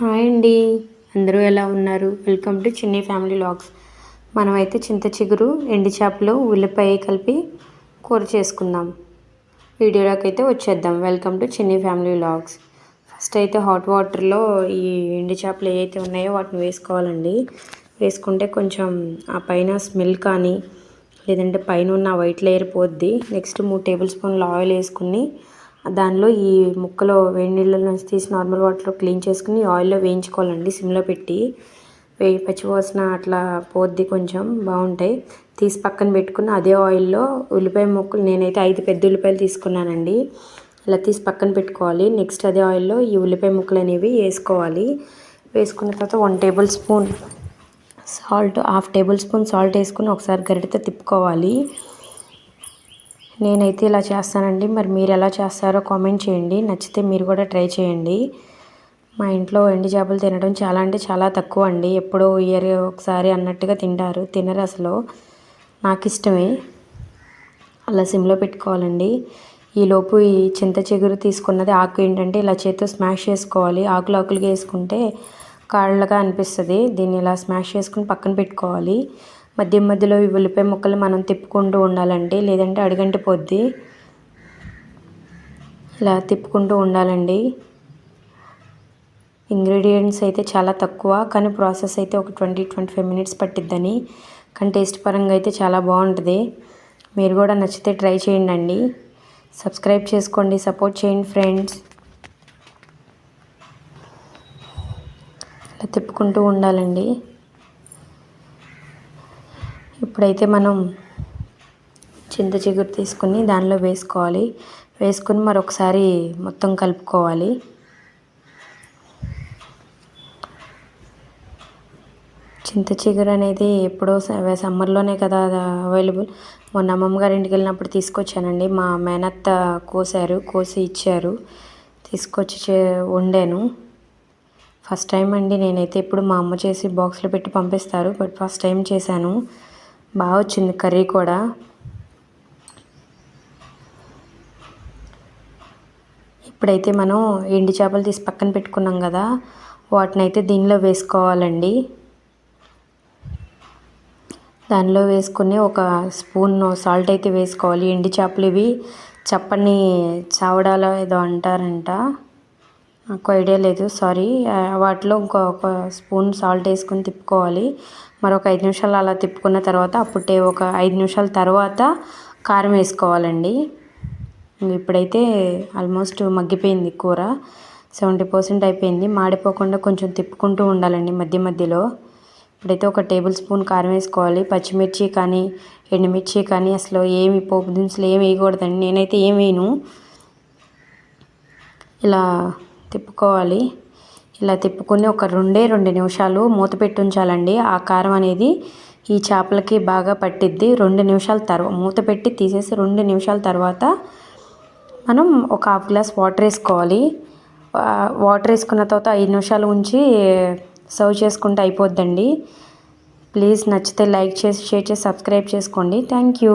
Hi అండి. అందరూ ఎలా ఉన్నారు? Welcome to Chinni family vlogs. మనమైతే చింత చిగురు ఎండి చేపలు ఉల్లిపాయ కలిపి కూర చేసుకుందాం. వీడియోలోకి అయితే వచ్చేద్దాం. Welcome to Chinni family vlogs. First అయితే హాట్ వాటర్లో ఈ ఎండి చేపలు ఏవైతే ఉన్నాయో వాటిని వేసుకోవాలండి. వేసుకుంటే కొంచెం ఆ పైన స్మెల్ కానీ లేదంటే పైన ఉన్న వైట్ లేయర్ పోద్ది. నెక్స్ట్ మూడు టేబుల్ స్పూన్లు ఆయిల్ వేసుకుని దానిలో ఈ ముక్కలు వేడి నీళ్ళ నుంచి తీసి నార్మల్ వాటర్లో క్లీన్ చేసుకుని ఆయిల్లో వేయించుకోవాలండి సిమ్లో పెట్టి. వే పచ్చివాసన అట్లా పోద్ది కొంచెం బాగుంటాయి. తీసి పక్కన పెట్టుకుని అదే ఆయిల్లో ఉల్లిపాయ ముక్కలు నేనైతే ఐదు పెద్ద ఉల్లిపాయలు తీసుకున్నానండి. ఇలా తీసి పక్కన పెట్టుకోవాలి. నెక్స్ట్ అదే ఆయిల్లో ఈ ఉల్లిపాయ ముక్కలు అనేవి వేసుకోవాలి. వేసుకున్న తర్వాత one table spoon salt half table spoon salt వేసుకుని ఒకసారి గరిటతో తిప్పుకోవాలి. నేనైతే ఇలా చేస్తానండి. మరి మీరు ఎలా చేస్తారో కామెంట్ చేయండి. నచ్చితే మీరు కూడా ట్రై చేయండి. మా ఇంట్లో ఎండి చేపలు తినడం చాలా అంటే చాలా తక్కువ అండి. ఎప్పుడో ఇయర్ ఒకసారి అన్నట్టుగా తింటారు. తినరు అసలు. నాకు ఇష్టమే. అలా సిమ్లో పెట్టుకోవాలండి. ఈలోపు ఈ చింత చిగురు తీసుకున్నది ఆకు ఏంటంటే ఇలా చేతితో స్మాష్ చేసుకోవాలి. ఆకులు ఆకులుగా వేసుకుంటే కాళ్ళగా అనిపిస్తుంది. దీన్ని ఇలా స్మాష్ చేసుకుని పక్కన పెట్టుకోవాలి. మధ్య మధ్యలో ఈ ఉల్లిపాయ ముక్కలు మనం తిప్పుకుంటూ ఉండాలండి. లేదంటే అడిగంటి పోద్ది. ఇలా తిప్పుకుంటూ ఉండాలండి. ఇంగ్రీడియంట్స్ అయితే చాలా తక్కువ కానీ ప్రాసెస్ అయితే ఒక ట్వంటీ ట్వంటీ ఫైవ్ మినిట్స్ పట్టిద్దని. కానీ టేస్ట్ పరంగా అయితే చాలా బాగుంటుంది. మీరు కూడా నచ్చితే ట్రై చేయండి అండి సబ్స్క్రైబ్ చేసుకోండి సపోర్ట్ చేయండి ఫ్రెండ్స్. ఇలా తిప్పుకుంటూ ఉండాలండి. ఇప్పుడైతే మనం చింత చిగురు తీసుకుని దానిలో వేసుకోవాలి. వేసుకుని మరొకసారి మొత్తం కలుపుకోవాలి. చింత చిగురు అనేది ఎప్పుడో సమ్మర్లోనే కదా అవైలబుల్. మొన్న అమ్మమ్మ గారి ఇంటికి వెళ్ళినప్పుడు తీసుకొచ్చానండి. మా మేనత్త కోసారు కోసి ఇచ్చారు. తీసుకొచ్చి వండాను. ఫస్ట్ టైం అండి నేనైతే ఇప్పుడు మా అమ్మ చేసి బాక్స్లో పెట్టి పంపిస్తారు. బట్ ఫస్ట్ టైం చేశాను. బాగా వచ్చింది కర్రీ కూడా. ఇప్పుడైతే మనం ఎండి చేపలు తీసి పక్కన పెట్టుకున్నాం కదా వాటిని అయితే దీనిలో వేసుకోవాలండి. దానిలో వేసుకుని ఒక స్పూన్ సాల్ట్ అయితే వేసుకోవాలి. ఎండి చేపలు ఇవి చప్పని చావడాలో ఏదో అంటారంట. నాకు ఐడియా లేదు సారీ. వాటిలో ఇంకొక స్పూన్ సాల్ట్ వేసుకొని తిప్పుకోవాలి. మరొక ఐదు నిమిషాలు అలా తిప్పుకున్న తర్వాత అప్పుడే ఒక ఐదు నిమిషాల తర్వాత కారం వేసుకోవాలండి. ఇప్పుడైతే ఆల్మోస్ట్ మగ్గిపోయింది కూర. సెవెంటీ పర్సెంట్ అయిపోయింది. మాడిపోకుండా కొంచెం తిప్పుకుంటూ ఉండాలండి మధ్య మధ్యలో. ఇప్పుడైతే ఒక టేబుల్ స్పూన్ కారం వేసుకోవాలి. పచ్చిమిర్చి కానీ ఎండుమిర్చి కానీ అసలు ఏమి పోపు దినుసులు ఏమి వేయకూడదండి. నేనైతే ఏం వేయను. ఇలా తిప్పుకోవాలి. ఇలా తిప్పుకొని ఒక రెండే రెండు నిమిషాలు మూత పెట్టి ఉంచాలండి ఆ కారం అనేది ఈ చేపలకి బాగా పట్టిద్ది. రెండు నిమిషాల తర్వాత మూత పెట్టి తీసేసి రెండు నిమిషాల తర్వాత మనం ఒక హాఫ్ గ్లాస్ వాటర్ వేసుకోవాలి. వాటర్ వేసుకున్న తర్వాత ఐదు నిమిషాలు ఉంచి సర్వ్ చేసుకుంటే అయిపోద్దండి. ప్లీజ్ నచ్చితే లైక్ చేసి షేర్ చేసి సబ్స్క్రైబ్ చేసుకోండి. Thank you.